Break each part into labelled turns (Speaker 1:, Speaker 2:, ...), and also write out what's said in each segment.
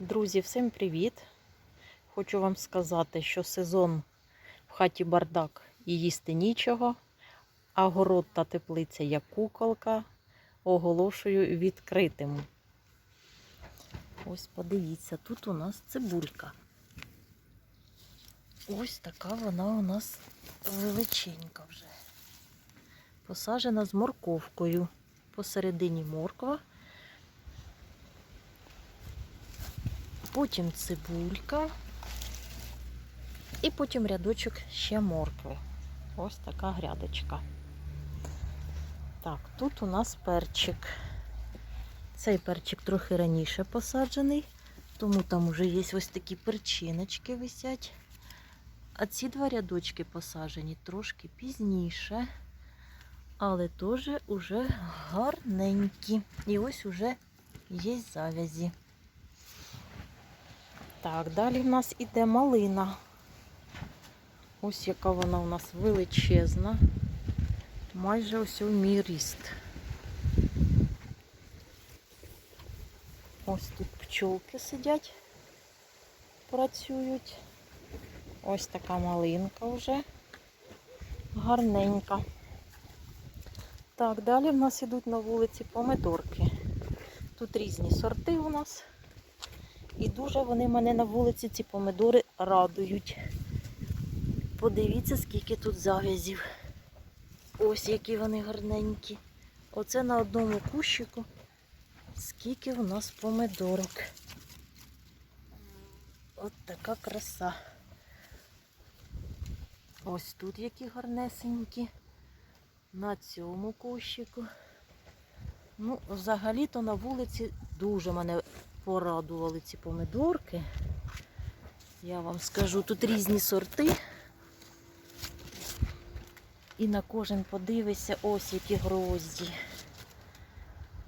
Speaker 1: Друзі, всім привіт! Хочу вам сказати, що сезон в хаті бардак і їсти нічого, а город та теплиця як куколка оголошую відкритим. Ось подивіться, тут у нас цибулька. Ось така вона у нас величенька вже. Посаджена з морковкою. Посередині морква. Потім цибулька. І потім рядочок ще моркви. Ось така грядочка. Так, тут у нас перчик. Цей перчик трохи раніше посаджений, тому там вже є ось такі перчиночки висять. А ці два рядочки посаджені трошки пізніше, але теж уже гарненькі. І ось уже є завязі. Так, далі в нас іде малина. Ось яка вона у нас величезна. Майже ось у мій ріст. Ось тут пчолки сидять, працюють. Ось така малинка вже гарненька. Так, далі в нас ідуть на вулиці помидорки. Тут різні сорти у нас. І дуже вони мене на вулиці, ці помидори, радують. Подивіться, скільки тут зав'язів. Ось які вони гарненькі. Оце на одному кущику. Скільки у нас помидорок. От така краса. Ось тут які гарнесенькі. На цьому кущику. Ну, взагалі-то на вулиці дуже мене порадували ці помидорки. Я вам скажу, тут різні сорти. І на кожен подивися, ось які грозді.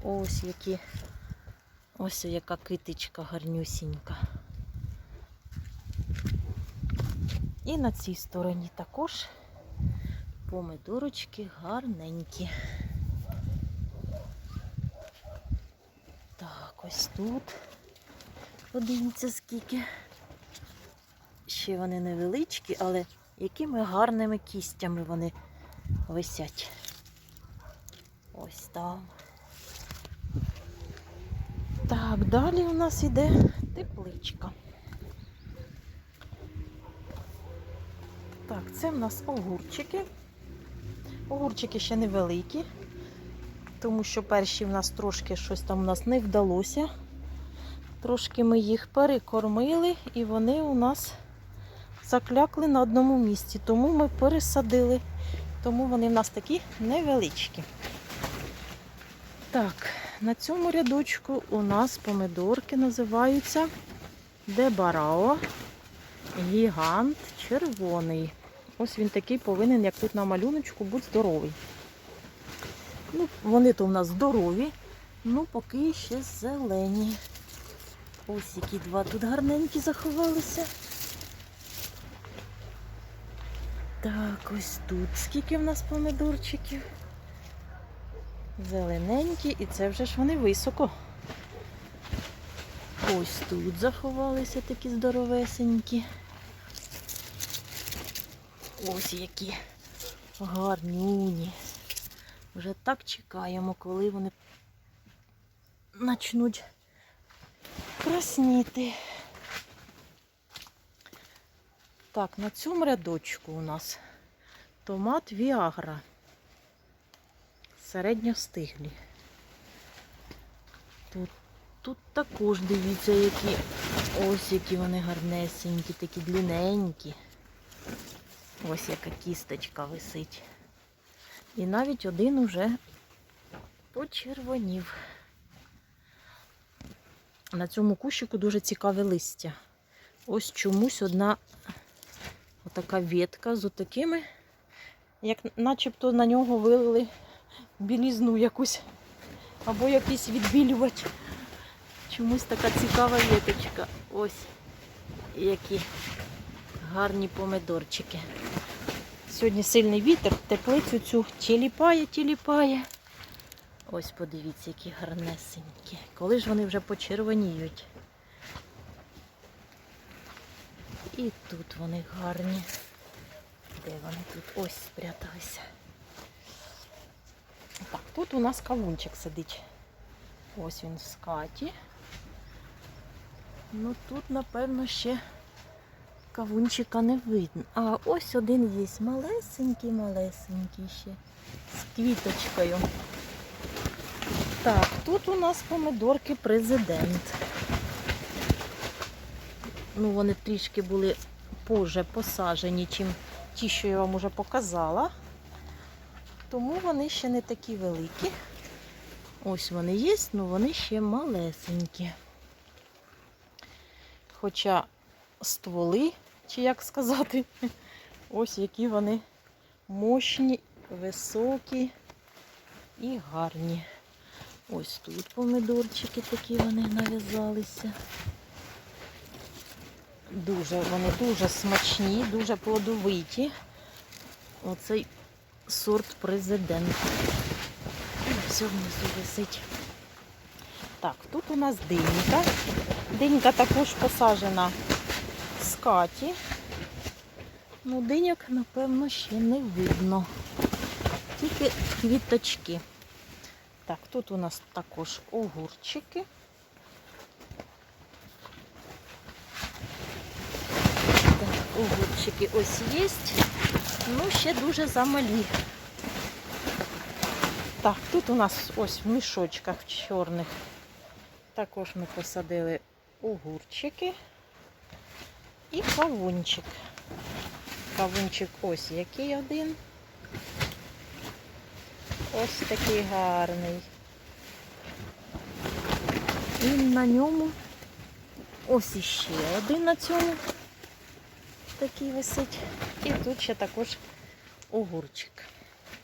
Speaker 1: Ось які. Ось яка китичка гарнюсінька. І на цій стороні також помидорочки гарненькі. Так, ось тут. Подивіться, скільки. Ще вони невеличкі, але якими гарними кістями вони висять. Ось там. Так, далі у нас іде тепличка. Так, це в нас огурчики. Огурчики ще невеликі, тому що перші в нас трошки щось там у нас не вдалося. Трошки ми їх перекормили і вони у нас заклякли на одному місці, тому ми пересадили. Тому вони в нас такі невеличкі. Так, на цьому рядочку у нас помидорки називаються Дебарао Гігант червоний. Ось він такий повинен, як тут на малюночку, бути здоровий. Ну, Вони то в нас здорові, ну поки ще зелені. Ось які два тут гарненькі заховалися. Так, ось тут скільки в нас помидорчиків. Зелененькі, і це вже ж вони високо. Ось тут заховалися такі здоровесенькі. Ось які гарнюні. Вже так чекаємо, коли вони почнуть красніти. Так, на цьому рядочку у нас томат Віагра. Середньостиглі. Тут, тут також дивіться, які ось які вони гарнесенькі, такі длинненькі. Ось яка кісточка висить. І навіть один уже почервонів. На цьому кущику дуже цікаве листя. Ось чомусь одна отака ветка з отакими, як начебто на нього вилили білізну якусь або якийсь відбілювач. Чомусь така цікава веточка. Ось які гарні помидорчики. Сьогодні сильний вітер, теплицю цю тіліпає, тіліпає. Ось подивіться, які гарнесенькі. Коли ж вони вже почервоніють. І тут вони гарні. Де вони тут? Ось спряталися. Так, тут у нас кавунчик сидить. Ось він в скаті. Ну тут, напевно, ще кавунчика не видно. А ось один є малесенький, малесенький ще. З квіточкою. Так, тут у нас помидорки президент. Ну, вони трішки були позже посаджені, чим ті, що я вам уже показала. Тому вони ще не такі великі. Ось вони є, але вони ще малесенькі. Хоча стволи, чи як сказати, ось які вони мощні, високі і гарні. Ось тут помидорчики такі вони нав'язалися. Дуже вони дуже смачні, дуже плодовиті. Оцей сорт президент. Все внизу висить. Так, тут у нас динька. Динька також посаджена з каті. Ну, диняк, напевно, ще не видно. Тільки квіточки. Так, тут у нас також огурчики. Так, огурчики ось є. Ну, ще дуже замалі. Так, тут у нас ось в мішочках чорних. Також ми посадили огурчики і кавунчик. Кавунчик ось який один. Ось такий гарний. І на ньому ось іще один на цьому такий висить. І тут ще також огурчик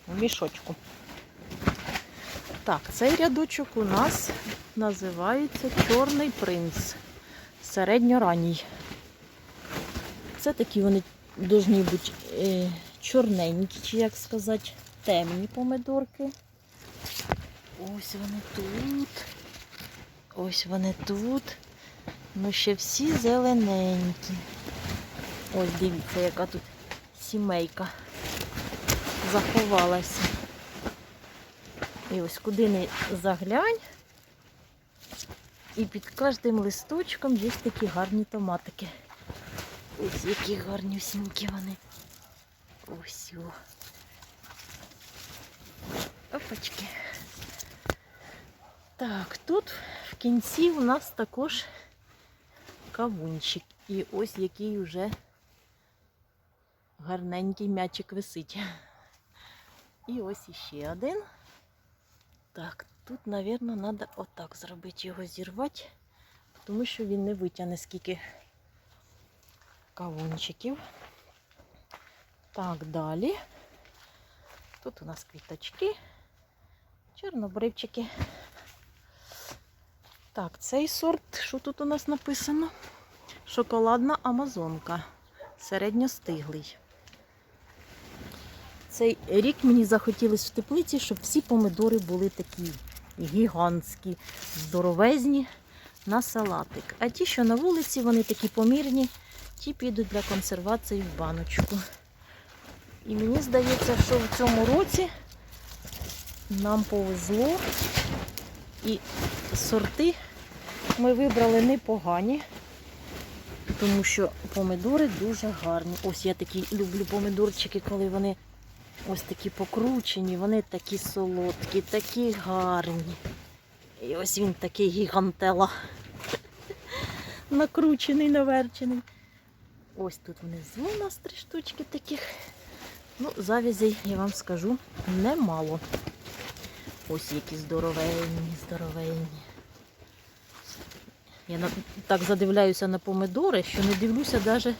Speaker 1: в мішочку. Так, цей рядочок у нас називається Чорний принц. Середньоранній. Це такі вони повинні бути е, чорненькі, чи як сказати, темні помидорки. Ось вони тут. Ось вони тут. Ну ще всі зелененькі. Ось дивіться, яка тут сімейка заховалася. І ось куди не заглянь. І під кожним листочком є такі гарні томатики. Ось які гарнюсінькі вони. Ось о. Опачки. Так, тут в кінці у нас також кавунчик. І ось який вже гарненький м'ячик висить. І ось іще один. Так, тут, мабуть, треба отак зробити його зірвати, тому що він не витягне скільки кавунчиків. Так, далі. Тут у нас квіточки, чорнобривчики. Так, цей сорт, що тут у нас написано? Шоколадна амазонка. Середньостиглий. Цей рік мені захотілося в теплиці, щоб всі помидори були такі гігантські, здоровезні на салатик. А ті, що на вулиці, вони такі помірні, ті підуть для консервації в баночку. І мені здається, що в цьому році нам повезло і сорти ми вибрали непогані, тому що помидори дуже гарні. Ось я такі люблю помидорчики, коли вони ось такі покручені, вони такі солодкі, такі гарні. І ось він такий гігантела. Накручений, наверчений. Ось тут внизу у нас три штучки таких. Ну, завязей, я вам скажу, немало. Ось які здоровенні, здоровенні. Я так задивляюся на помидори, що не дивлюся навіть,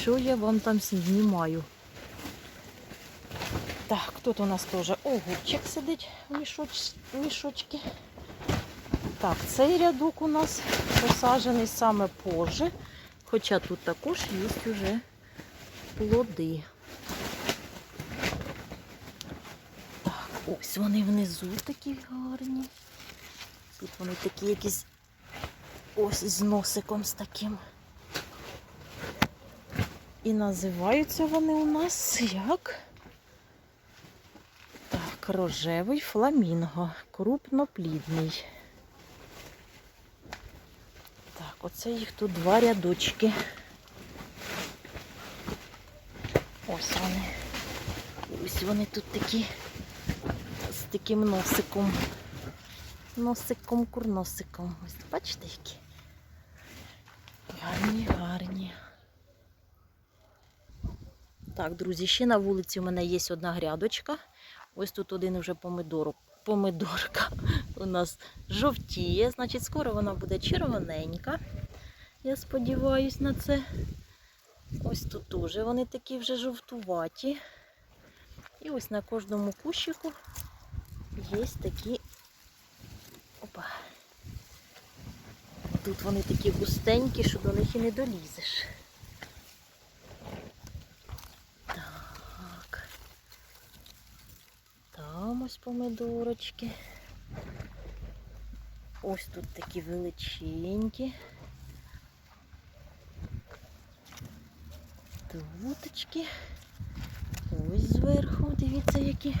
Speaker 1: що я вам там знімаю. Так, тут у нас теж огурчик сидить в мішоч... мішочки. Так, цей рядок у нас посаджений саме позже, хоча тут також є вже плоди. Так, ось вони внизу такі гарні. Тут вони такі якісь ось з носиком з таким. І називаються вони у нас як так, рожевий фламінго, крупноплідний. Так, оце їх тут два рядочки. Ось вони. Ось вони тут такі з таким носиком. Носиком, курносиком. Ось бачите які? Гарні, гарні. Так, друзі, ще на вулиці у мене є одна грядочка. Ось тут один вже помидорок. Помидорка у нас жовтіє, значить, скоро вона буде червоненька. Я сподіваюсь на це. Ось тут теж вони такі вже жовтуваті. І ось на кожному кущику є такі. Опа. Тут вони такі густенькі, що до них і не долізеш. Так. Там ось помидорочки. Ось тут такі величенькі. Туточки. Ось зверху, дивіться які.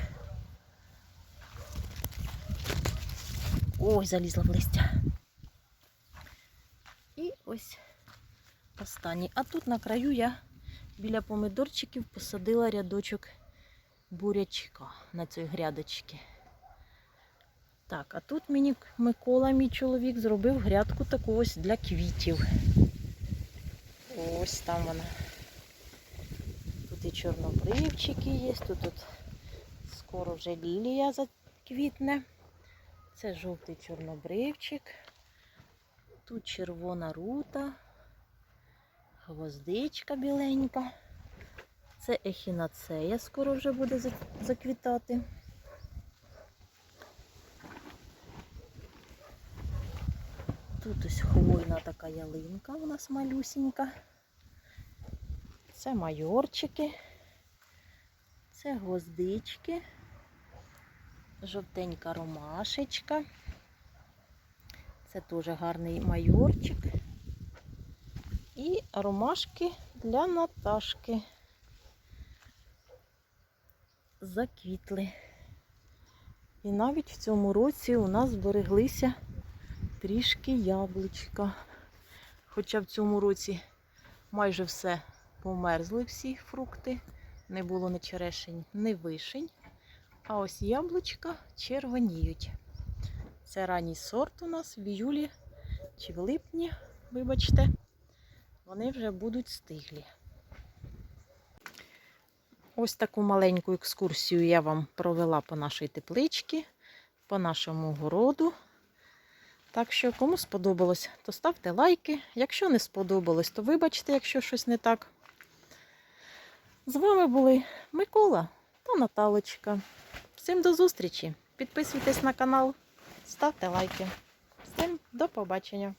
Speaker 1: Ой, залізла в листя. І ось останній. А тут на краю я біля помидорчиків посадила рядочок бурячка на цій грядочці. Так, а тут мені Микола, мій чоловік, зробив грядку таку ось для квітів. Ось там вона. Тут і чорнобривчики є, тут, тут скоро вже лілія заквітне. Це жовтий чорнобривчик. Тут червона рута, гвоздичка біленька. Це ехінацея скоро вже буде заквітати. Тут ось хвойна така ялинка у нас малюсінька. Це майорчики, це гвоздички, жовтенька ромашечка. Це теж гарний майорчик. І ромашки для Наташки. Заквітли. І навіть в цьому році у нас збереглися трішки яблучка. Хоча в цьому році майже все померзли всі фрукти. Не було ні черешень, ні вишень. А ось яблучка червоніють. Це ранній сорт у нас в іюлі чи в липні, вибачте, вони вже будуть стиглі. Ось таку маленьку екскурсію я вам провела по нашій тепличці, по нашому городу. Так що, кому сподобалось, то ставте лайки. Якщо не сподобалось, то вибачте, якщо щось не так. З вами були Микола та Наталочка. Всім до зустрічі! Підписуйтесь на канал, ставте лайки. Всім до побачення!